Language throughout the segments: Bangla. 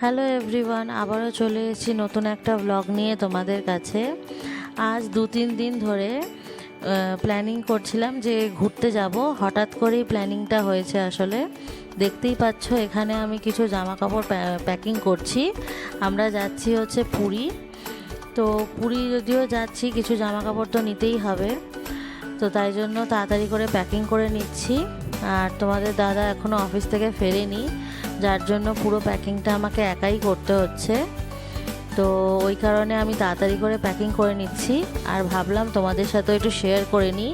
হ্যালো এভরিওয়ান আবারও চলে এসেছি নতুন একটা ব্লগ নিয়ে তোমাদের কাছে। আজ দু তিন দিন ধরে প্ল্যানিং করছিলাম যে ঘুরতে যাব। হঠাৎ করেই প্ল্যানিংটা হয়েছে আসলে। দেখতেই পাচ্ছ, এখানে আমি কিছু জামা কাপড় প্যাকিং করছি। আমরা যাচ্ছি হচ্ছে পুরী। তো পুরী যদিও যাচ্ছি, কিছু জামা কাপড় তো নিতেই হবে। তো তাই জন্য তাড়াতাড়ি করে প্যাকিং করে নিচ্ছি। আর তোমাদের দাদা এখনও অফিস থেকে ফেরেনি, যার জন্য পুরো প্যাকিংটা আমাকে একাই করতে হচ্ছে। তো ওই কারণে আমি তাড়াতাড়ি করে প্যাকিং করে নিচ্ছি। আর ভাবলাম তোমাদের সাথে একটু শেয়ার করে নিই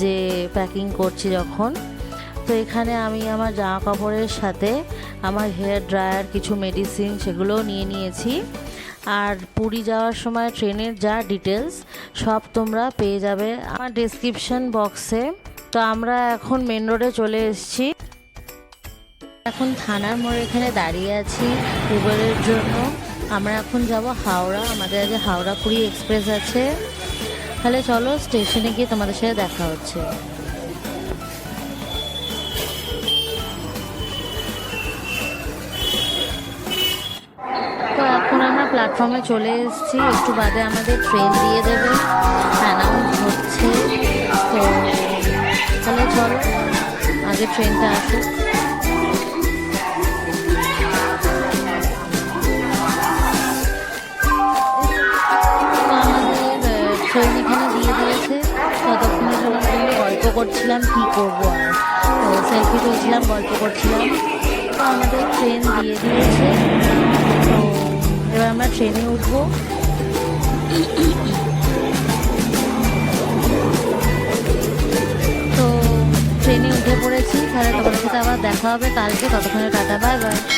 যে প্যাকিং করছি যখন। তো এখানে আমি আমার জামা কাপড়ের সাথে আমার হেয়ার ড্রায়ার কিছু মেডিসিন সেগুলোও নিয়ে নিয়েছি। আর পুরী যাওয়ার সময় ট্রেনের যা ডিটেলস সব তোমরা পেয়ে যাবে আমার ডেসক্রিপশন বক্সে তো আমরা এখন মেন রোডে চলে এসেছি। এখন থানার মোড়ে এখানে দাঁড়িয়ে আছি উবেরের জন্য। আমরা এখন যাব হাওড়া, আমাদের আগে হাওড়া পুরী এক্সপ্রেস আছে। তাহলে চলো স্টেশনে গিয়ে তোমাদের সাথে দেখা হচ্ছে। তো এখন আমরা প্ল্যাটফর্মে চলে এসেছি। একটু বাদে আমাদের ট্রেন দিয়ে দেবে। অ্যানাউন্স হচ্ছে। চলো। আগে ট্রেনটা আসে ট্রেন এখানে দিয়ে দিয়েছে। ততক্ষণে জন্য গল্প করছিলাম কী করব আর। তো সেলফি তুলছিলাম, গল্প করছিলাম। তো আমাদের ট্রেন দিয়ে দিয়েছে। তো এবার আমরা ট্রেনে উঠবো। তাহলে তোমাদের সাথে আবার দেখা হবে। কালকে ততক্ষণে টাটা বাই বাই।